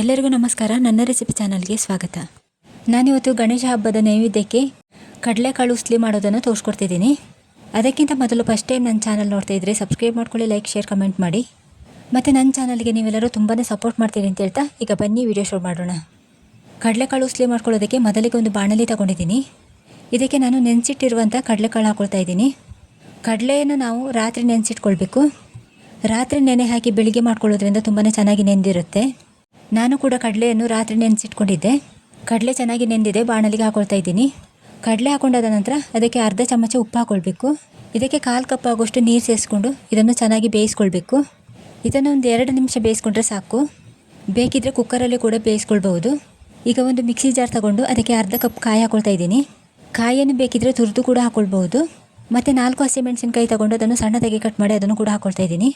ಎಲ್ಲರಿಗೂ ನಮಸ್ಕಾರ. ನನ್ನ ರೆಸಿಪಿ ಚಾನಲ್ಗೆ ಸ್ವಾಗತ. ನಾನಿವತ್ತು ಗಣೇಶ ಹಬ್ಬದ ನೈವೇದ್ಯಕ್ಕೆ ಕಡಲೆಕಾಳು ಉಸ್ಲಿ ಮಾಡೋದನ್ನು ತೋರಿಸ್ಕೊಡ್ತಿದ್ದೀನಿ. ಅದಕ್ಕಿಂತ ಮೊದಲು ಫಸ್ಟ್ ಟೈಮ್ ನನ್ನ ಚಾನಲ್ ನೋಡ್ತಾ ಇದ್ದರೆ ಸಬ್ಸ್ಕ್ರೈಬ್ ಮಾಡ್ಕೊಳ್ಳಿ ಲೈಕ್ ಶೇರ್ ಕಮೆಂಟ್ ಮಾಡಿ. ಮತ್ತು ನನ್ನ ಚಾನಲ್ಗೆ ನೀವೆಲ್ಲರೂ ತುಂಬಾ ಸಪೋರ್ಟ್ ಮಾಡ್ತೀರಿ ಅಂತ ಹೇಳ್ತಾ ಈಗ ಬನ್ನಿ ವಿಡಿಯೋ ಶುರು ಮಾಡೋಣ. ಕಡಲೆಕಾಳು ಉಸ್ಲಿ ಮಾಡ್ಕೊಳ್ಳೋದಕ್ಕೆ ಮೊದಲಿಗೆ ಒಂದು ಬಾಣಲಿ ತಗೊಂಡಿದ್ದೀನಿ. ಇದಕ್ಕೆ ನಾನು ನೆನೆಸಿಟ್ಟಿರುವಂಥ ಕಡಲೆಕಾಳು ಹಾಕೊಳ್ತಾ ಇದ್ದೀನಿ. ಕಡಲೆಯನ್ನು ನಾವು ರಾತ್ರಿ ನೆನೆಸಿಟ್ಕೊಳ್ಬೇಕು. ರಾತ್ರಿ ನೆನೆ ಹಾಕಿ ಬೆಳಿಗ್ಗೆ ಮಾಡ್ಕೊಳ್ಳೋದ್ರಿಂದ ತುಂಬಾ ಚೆನ್ನಾಗಿ ನೆಂದಿರುತ್ತೆ. ನಾನು ಕೂಡ ಕಡಲೆಯನ್ನು ರಾತ್ರಿ ನೆನೆಸಿಟ್ಕೊಂಡಿದ್ದೆ. ಕಡಲೆ ಚೆನ್ನಾಗಿ ನೆಂದಿದೆ, ಬಾಣಲಿಗೆ ಹಾಕೊಳ್ತಾ ಇದ್ದೀನಿ. ಕಡಲೆ ಹಾಕೊಂಡಾದ ನಂತರ ಅದಕ್ಕೆ ಅರ್ಧ ಚಮಚ ಉಪ್ಪು ಹಾಕ್ಕೊಳ್ಬೇಕು ಇದಕ್ಕೆ ಕಾಲು ಕಪ್ ಆಗೋಷ್ಟು ನೀರು ಸೇರಿಸ್ಕೊಂಡು ಇದನ್ನು ಚೆನ್ನಾಗಿ ಬೇಯಿಸ್ಕೊಳ್ಬೇಕು. ಇದನ್ನು ಒಂದು ಎರಡು ನಿಮಿಷ ಬೇಯಿಸ್ಕೊಂಡ್ರೆ ಸಾಕು. ಬೇಕಿದ್ರೆ ಕುಕ್ಕರಲ್ಲಿ ಕೂಡ ಬೇಯಿಸ್ಕೊಳ್ಬಹುದು. ಈಗ ಒಂದು ಮಿಕ್ಸಿ ಜಾರ್ ತಗೊಂಡು ಅದಕ್ಕೆ ಅರ್ಧ ಕಪ್ ಕಾಯಿ ಹಾಕೊಳ್ತಾ ಇದ್ದೀನಿ. ಕಾಯಿಯನ್ನು ಬೇಕಿದ್ರೆ ತುರಿದು ಕೂಡ ಹಾಕ್ಕೊಳ್ಬಹುದು ಮತ್ತು ನಾಲ್ಕು ಹಸಿಮೆಣಸಿನಕಾಯಿ ತಗೊಂಡು ಅದನ್ನು ಸಣ್ಣದಾಗಿ ಕಟ್ ಮಾಡಿ ಅದನ್ನು ಕೂಡ ಹಾಕ್ಕೊಳ್ತಾ ಇದ್ದೀನಿ.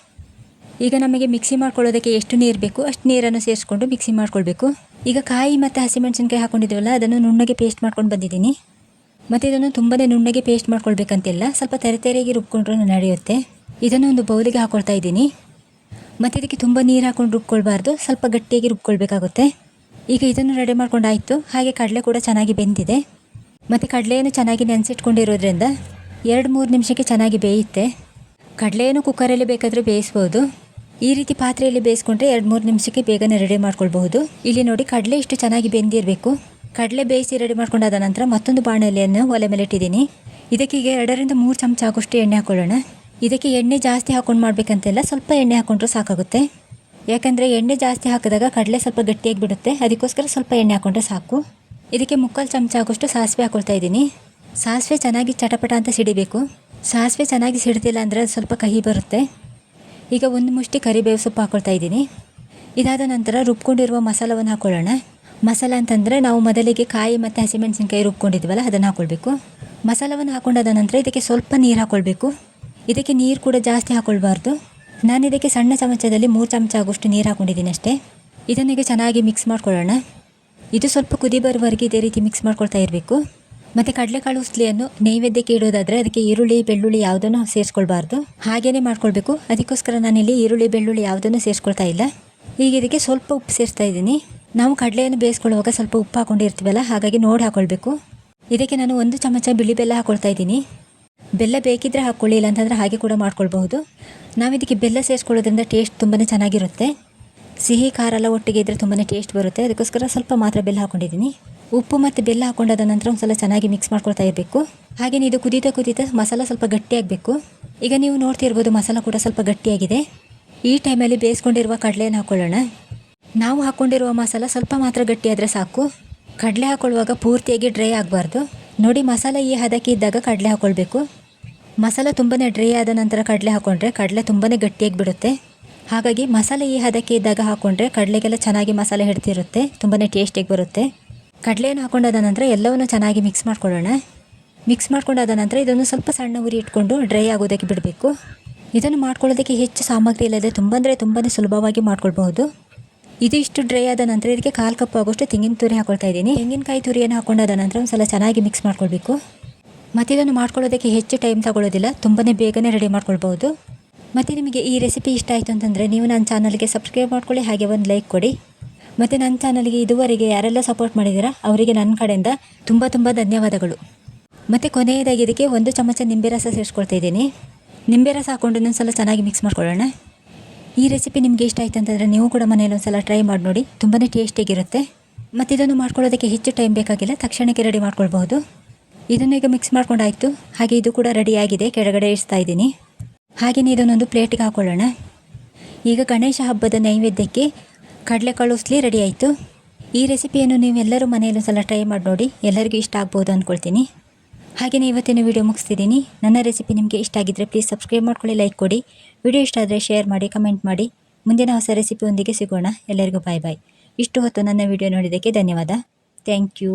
ಈಗ ನಮಗೆ ಮಿಕ್ಸಿ ಮಾಡ್ಕೊಳ್ಳೋದಕ್ಕೆ ಎಷ್ಟು ನೀರು ಬೇಕು, ಅಷ್ಟು ನೀರನ್ನು ಸೇರಿಸ್ಕೊಂಡು ಮಿಕ್ಸಿ ಮಾಡ್ಕೊಳ್ಬೇಕು. ಈಗ ಕಾಯಿ ಮತ್ತು ಹಸಿಮೆಣಸಿನ್ಕಾಯಿ ಹಾಕೊಂಡಿದ್ದೀವಲ್ಲ ಅದನ್ನು ನುಣ್ಣಗೆ ಪೇಸ್ಟ್ ಮಾಡ್ಕೊಂಡು ಬಂದಿದ್ದೀನಿ. ಮತ್ತು ಇದನ್ನು ತುಂಬಾ ನುಣ್ಣಗೆ ಪೇಸ್ಟ್ ಮಾಡ್ಕೊಳ್ಬೇಕಂತಿಲ್ಲ, ಸ್ವಲ್ಪ ತೆರೆ ತೆರೆಗೆ ರುಬ್ಕೊಂಡ್ರೂ ನಡೆಯುತ್ತೆ. ಇದನ್ನು ಒಂದು ಬೌಲಿಗೆ ಹಾಕ್ಕೊಳ್ತಾ ಇದ್ದೀನಿ. ಮತ್ತು ಇದಕ್ಕೆ ತುಂಬ ನೀರು ಹಾಕೊಂಡು ರುಬ್ಕೊಳ್ಬಾರ್ದು, ಸ್ವಲ್ಪ ಗಟ್ಟಿಯಾಗಿ ರುಬ್ಕೊಳ್ಬೇಕಾಗುತ್ತೆ. ಈಗ ಇದನ್ನು ರೆಡಿ ಮಾಡ್ಕೊಂಡಾಯಿತು, ಹಾಗೆ ಕಡಲೆ ಕೂಡ ಚೆನ್ನಾಗಿ ಬೆಂದಿದೆ. ಮತ್ತು ಕಡಲೆಯನ್ನು ಚೆನ್ನಾಗಿ ನೆನೆಸಿಟ್ಕೊಂಡಿರೋದ್ರಿಂದ ಎರಡು ಮೂರು ನಿಮಿಷಕ್ಕೆ ಚೆನ್ನಾಗಿ ಬೇಯುತ್ತೆ. ಕಡಲೆಯನ್ನು ಕುಕ್ಕರಲ್ಲಿ ಬೇಕಾದರೂ ಬೇಯಿಸ್ಬೋದು. ಈ ರೀತಿ ಪಾತ್ರೆಯಲ್ಲಿ ಬೇಯಿಸ್ಕೊಂಡ್ರೆ ಎರಡು ಮೂರು ನಿಮಿಷಕ್ಕೆ ಬೇಗನೆ ರೆಡಿ ಮಾಡ್ಕೊಳ್ಬಹುದು. ಇಲ್ಲಿ ನೋಡಿ ಕಡಲೆ ಇಷ್ಟು ಚೆನ್ನಾಗಿ ಬೆಂದಿರಬೇಕು. ಕಡಲೆ ಬೇಯಿಸಿ ರೆಡಿ ಮಾಡ್ಕೊಂಡಾದ ನಂತರ ಮತ್ತೊಂದು ಬಾಣಲೆಯನ್ನು ಒಲೆ ಮೇಲೆ ಇಟ್ಟಿದ್ದೀನಿ. ಇದಕ್ಕೆ ಈಗ ಎರಡರಿಂದ ಮೂರು ಚಮಚ ಆಗೋಷ್ಟು ಎಣ್ಣೆ ಹಾಕೊಳ್ಳೋಣ. ಇದಕ್ಕೆ ಎಣ್ಣೆ ಜಾಸ್ತಿ ಹಾಕೊಂಡು ಮಾಡಬೇಕಂತೆಲ್ಲ ಸ್ವಲ್ಪ ಎಣ್ಣೆ ಹಾಕೊಂಡ್ರೂ ಸಾಕಾಗುತ್ತೆ. ಯಾಕಂದರೆ ಎಣ್ಣೆ ಜಾಸ್ತಿ ಹಾಕಿದಾಗ ಕಡಲೆ ಸ್ವಲ್ಪ ಗಟ್ಟಿಯಾಗಿ ಬಿಡುತ್ತೆ. ಅದಕ್ಕೋಸ್ಕರ ಸ್ವಲ್ಪ ಎಣ್ಣೆ ಹಾಕೊಂಡ್ರೆ ಸಾಕು. ಇದಕ್ಕೆ ಮುಕ್ಕಾಲು ಚಮಚ ಆಗೋಷ್ಟು ಸಾಸಿವೆ ಹಾಕೊಳ್ತಾ ಇದ್ದೀನಿ. ಸಾಸಿವೆ ಚೆನ್ನಾಗಿ ಚಟಪಟ ಅಂತ ಸಿಡಿಬೇಕು. ಸಾಸಿವೆ ಚೆನ್ನಾಗಿ ಸಿಡ್ತಿಲ್ಲ ಅಂದರೆ ಅದು ಸ್ವಲ್ಪ ಕಹಿ ಬರುತ್ತೆ. ಈಗ ಒಂದು ಮುಷ್ಟಿ ಕರಿಬೇವು ಸೊಪ್ಪು ಹಾಕೊಳ್ತಾ ಇದ್ದೀನಿ. ಇದಾದ ನಂತರ ರುಬ್ಕೊಂಡಿರುವ ಮಸಾಲವನ್ನು ಹಾಕೊಳ್ಳೋಣ. ಮಸಾಲ ಅಂತಂದರೆ ನಾವು ಮೊದಲಿಗೆ ಕಾಯಿ ಮತ್ತು ಹಸಿಮೆಣಸಿನ್ಕಾಯಿ ರುಬ್ಕೊಂಡಿದ್ವಲ್ಲ, ಅದನ್ನು ಹಾಕ್ಕೊಳ್ಬೇಕು ಮಸಾಲವನ್ನು ಹಾಕೊಂಡಾದ ನಂತರ ಇದಕ್ಕೆ ಸ್ವಲ್ಪ ನೀರು ಹಾಕ್ಕೊಳ್ಬೇಕು ಇದಕ್ಕೆ ನೀರು ಕೂಡ ಜಾಸ್ತಿ ಹಾಕ್ಕೊಳ್ಬಾರ್ದು ನಾನು ಇದಕ್ಕೆ ಸಣ್ಣ ಚಮಚದಲ್ಲಿ ಮೂರು ಚಮಚ ಆಗೋಷ್ಟು ನೀರು ಹಾಕೊಂಡಿದ್ದೀನಿ ಅಷ್ಟೇ. ಇದನ್ನೀಗ ಚೆನ್ನಾಗಿ ಮಿಕ್ಸ್ ಮಾಡ್ಕೊಳ್ಳೋಣ. ಇದು ಸ್ವಲ್ಪ ಕುದಿ ಬರುವವರೆಗೆ ಇದೇ ರೀತಿ ಮಿಕ್ಸ್ ಮಾಡ್ಕೊಳ್ತಾ ಇರಬೇಕು. ಮತ್ತು ಕಡಲೆಕಾಳು ಉಸ್ಲಿಯನ್ನು ನೈವೇದ್ಯಕ್ಕೆ ಇಡೋದಾದರೆ ಅದಕ್ಕೆ ಈರುಳ್ಳಿ, ಬೆಳ್ಳುಳ್ಳಿ ಯಾವುದನ್ನು ಸೇರಿಸ್ಕೊಳ್ಬಾರ್ದು. ಹಾಗೇನೇ ಮಾಡ್ಕೊಳ್ಬೇಕು. ಅದಕ್ಕೋಸ್ಕರ ನಾನಿಲ್ಲಿ ಈರುಳ್ಳಿ, ಬೆಳ್ಳುಳ್ಳಿ ಯಾವುದನ್ನು ಸೇರಿಸ್ಕೊಳ್ತಾ ಇಲ್ಲ. ಈಗ ಇದಕ್ಕೆ ಸ್ವಲ್ಪ ಉಪ್ಪು ಸೇರಿಸ್ತಾ ಇದ್ದೀನಿ. ನಾವು ಕಡಲೆಯನ್ನು ಬೇಯಿಸ್ಕೊಳ್ಳುವಾಗ ಸ್ವಲ್ಪ ಉಪ್ಪು ಹಾಕೊಂಡಿರ್ತೀವಲ್ಲ, ಹಾಗಾಗಿ ನೋಡಿ ಹಾಕೊಳ್ಬೇಕು. ಇದಕ್ಕೆ ನಾನು ಒಂದು ಚಮಚ ಬಿಳಿ ಬೆಲ್ಲ ಹಾಕೊಳ್ತಾ ಇದ್ದೀನಿ. ಬೆಲ್ಲ ಬೇಕಿದ್ರೆ ಹಾಕ್ಕೊಳ್ಳಿ ಇಲ್ಲ ಅಂತಂದರೆ ಹಾಗೆ ಕೂಡ ಮಾಡ್ಕೊಳ್ಬಹುದು. ನಾವು ಇದಕ್ಕೆ ಬೆಲ್ಲ ಸೇರಿಸ್ಕೊಳ್ಳೋದ್ರಿಂದ ಟೇಸ್ಟ್ ತುಂಬಾ ಚೆನ್ನಾಗಿರುತ್ತೆ. ಸಿಹಿ, ಖಾರ ಎಲ್ಲ ಒಟ್ಟಿಗೆ ಇದ್ದರೆ ತುಂಬಾ ಟೇಸ್ಟ್ ಬರುತ್ತೆ. ಅದಕ್ಕೋಸ್ಕರ ಸ್ವಲ್ಪ ಮಾತ್ರ ಬೆಲ್ಲ ಹಾಕೊಂಡಿದ್ದೀನಿ. ಉಪ್ಪು ಮತ್ತು ಬೆಲ್ಲ ಹಾಕೊಂಡಾದ ನಂತರ ಒಂದು ಸಲ ಚೆನ್ನಾಗಿ ಮಿಕ್ಸ್ ಮಾಡ್ಕೊಳ್ತಾ ಇರಬೇಕು. ಹಾಗೆಯೇ ಇದು ಕುದೀತಾ ಕುದೀತಾ ಮಸಾಲ ಸ್ವಲ್ಪ ಗಟ್ಟಿಯಾಗಬೇಕು. ಈಗ ನೀವು ನೋಡ್ತಿರ್ಬೋದು ಮಸಾಲ ಕೂಡ ಸ್ವಲ್ಪ ಗಟ್ಟಿಯಾಗಿದೆ. ಈ ಟೈಮಲ್ಲಿ ಬೇಯಿಸ್ಕೊಂಡಿರುವ ಕಡಲೆಯನ್ನು ಹಾಕ್ಕೊಳ್ಳೋಣ ನಾವು ಹಾಕ್ಕೊಂಡಿರುವ ಮಸಾಲ ಸ್ವಲ್ಪ ಮಾತ್ರ ಗಟ್ಟಿಯಾದರೆ ಸಾಕು. ಕಡಲೆ ಹಾಕೊಳ್ಳುವಾಗ ಪೂರ್ತಿಯಾಗಿ ಡ್ರೈ ಆಗಬಾರ್ದು. ನೋಡಿ ಮಸಾಲ ಈ ಹದಕ್ಕೆ ಇದ್ದಾಗ ಕಡಲೆ ಹಾಕ್ಕೊಳ್ಬೇಕು ಮಸಾಲ ತುಂಬಾ ಡ್ರೈ ಆದ ನಂತರ ಕಡಲೆ ಹಾಕ್ಕೊಂಡ್ರೆ ಕಡಲೆ ತುಂಬಾ ಗಟ್ಟಿಯಾಗಿ ಬಿಡುತ್ತೆ ಹಾಗಾಗಿ ಮಸಾಲೆ ಈ ಹದಕ್ಕೆ ಇದ್ದಾಗ ಹಾಕ್ಕೊಂಡ್ರೆ ಕಡಲೆಗೆಲ್ಲ ಚೆನ್ನಾಗಿ ಮಸಾಲೆ ಹಿಡ್ತಿರುತ್ತೆ ತುಂಬಾ ಟೇಸ್ಟಿಯಾಗಿ ಬರುತ್ತೆ. ಕಡಲೆಯನ್ನು ಹಾಕೊಂಡಾದ ನಂತರ ಎಲ್ಲವನ್ನು ಚೆನ್ನಾಗಿ ಮಿಕ್ಸ್ ಮಾಡ್ಕೊಳ್ಳೋಣ. ಮಿಕ್ಸ್ ಮಾಡ್ಕೊಂಡಾದ ನಂತರ ಇದನ್ನು ಸ್ವಲ್ಪ ಸಣ್ಣ ಉರಿ ಇಟ್ಕೊಂಡು ಡ್ರೈ ಆಗೋದಕ್ಕೆ ಬಿಡಬೇಕು. ಇದನ್ನು ಮಾಡ್ಕೊಳ್ಳೋದಕ್ಕೆ ಹೆಚ್ಚು ಸಾಮಗ್ರಿ ಇಲ್ಲದೆ ತುಂಬ ಅಂದರೆ ತುಂಬಾ ಸುಲಭವಾಗಿ ಮಾಡ್ಕೊಳ್ಬಹುದು. ಇದು ಇಷ್ಟು ಡ್ರೈ ಆದ ನಂತರ ಇದಕ್ಕೆ ಕಾಲು ಕಪ್ ಆಗೋಷ್ಟು ತೆಂಗಿನ ತುರಿ ಹಾಕೊಳ್ತಾ ಇದ್ದೀನಿ. ತೆಂಗಿನಕಾಯಿ ತುರಿಯನ್ನು ಹಾಕೊಂಡಾದ ನಂತರ ಒಂದು ಸಲ ಚೆನ್ನಾಗಿ ಮಿಕ್ಸ್ ಮಾಡ್ಕೊಳ್ಬೇಕು. ಮತ್ತು ಇದನ್ನು ಮಾಡ್ಕೊಳ್ಳೋದಕ್ಕೆ ಹೆಚ್ಚು ಟೈಮ್ ತಗೊಳ್ಳೋದಿಲ್ಲ ತುಂಬಾ ಬೇಗನೆ ರೆಡಿ ಮಾಡ್ಕೊಳ್ಬಹುದು. ಮತ್ತು ನಿಮಗೆ ಈ ರೆಸಿಪಿ ಇಷ್ಟ ಆಯಿತು ಅಂತಂದರೆ ನೀವು ನನ್ನ ಚಾನಲ್ಗೆ ಸಬ್ಸ್ಕ್ರೈಬ್ ಮಾಡ್ಕೊಳ್ಳಿ, ಹಾಗೆ ಒಂದು ಲೈಕ್ ಕೊಡಿ. ಮತ್ತು ನನ್ನ ಚಾನಲ್ಗೆ ಇದುವರೆಗೆ ಯಾರೆಲ್ಲ ಸಪೋರ್ಟ್ ಮಾಡಿದ್ದೀರಾ, ಅವರಿಗೆ ನನ್ನ ಕಡೆಯಿಂದ ತುಂಬ ತುಂಬ ಧನ್ಯವಾದಗಳು. ಮತ್ತು ಕೊನೆಯದಾಗಿ ಇದಕ್ಕೆ ಒಂದು ಚಮಚ ನಿಂಬೆ ರಸ ಸೇರಿಸ್ಕೊಳ್ತಾ ಇದ್ದೀನಿ. ನಿಂಬೆ ರಸ ಹಾಕ್ಕೊಂಡು ಸಲ ಚೆನ್ನಾಗಿ ಮಿಕ್ಸ್ ಮಾಡ್ಕೊಳ್ಳೋಣ. ಈ ರೆಸಿಪಿ ನಿಮಗೆ ಇಷ್ಟ ಆಯ್ತು ಅಂತಂದರೆ ನೀವು ಕೂಡ ಮನೇಲಿ ಒಂದು ಸಲ ಟ್ರೈ ಮಾಡಿ ನೋಡಿ ತುಂಬಾ ಟೇಸ್ಟಿಯಾಗಿರುತ್ತೆ ಮತ್ತು ಇದನ್ನು ಮಾಡ್ಕೊಳ್ಳೋದಕ್ಕೆ ಹೆಚ್ಚು ಟೈಮ್ ಬೇಕಾಗಿಲ್ಲ, ತಕ್ಷಣಕ್ಕೆ ರೆಡಿ ಮಾಡ್ಕೊಳ್ಬಹುದು. ಇದನ್ನು ಈಗ ಮಿಕ್ಸ್ ಮಾಡ್ಕೊಂಡಾಯಿತು. ಹಾಗೆ ಇದು ಕೂಡ ರೆಡಿಯಾಗಿದೆ ಕೆಳಗಡೆ ಇಳಿಸ್ತಾ ಇದ್ದೀನಿ. ಹಾಗೆಯೇ ಇದನ್ನೊಂದು ಪ್ಲೇಟಿಗೆ ಹಾಕ್ಕೊಳ್ಳೋಣ ಈಗ ಗಣೇಶ ಹಬ್ಬದ ನೈವೇದ್ಯಕ್ಕೆ ಕಡಲೆಕಾಳು ಉಸ್ಲಿ ರೆಡಿ ಆಯಿತು. ಈ ರೆಸಿಪಿಯನ್ನು ನೀವೆಲ್ಲರೂ ಮನೆಯಲ್ಲೂ ಸಲ ಟ್ರೈ ಮಾಡಿ ನೋಡಿ. ಎಲ್ಲರಿಗೂ ಇಷ್ಟ ಆಗ್ಬೋದು ಅಂದ್ಕೊಳ್ತೀನಿ ಹಾಗೆಯೇ ಇವತ್ತಿನ ವಿಡಿಯೋ ಮುಗಿಸ್ತಿದ್ದೀನಿ. ನನ್ನ ರೆಸಿಪಿ ನಿಮಗೆ ಇಷ್ಟ ಆಗಿದ್ದರೆ ಪ್ಲೀಸ್ ಸಬ್ಸ್ಕ್ರೈಬ್ ಮಾಡ್ಕೊಳ್ಳಿ ಲೈಕ್ ಕೊಡಿ. ವಿಡಿಯೋ ಇಷ್ಟ ಆದರೆ ಶೇರ್ ಮಾಡಿ ಕಮೆಂಟ್ ಮಾಡಿ. ಮುಂದಿನ ಹೊಸ ರೆಸಿಪಿಯೊಂದಿಗೆ ಸಿಗೋಣ. ಎಲ್ಲರಿಗೂ ಬಾಯ್ ಬಾಯ್ ಇಷ್ಟು ಹೊತ್ತು ನನ್ನ ವಿಡಿಯೋ ನೋಡಿದ್ದಕ್ಕೆ ಧನ್ಯವಾದ. Thank you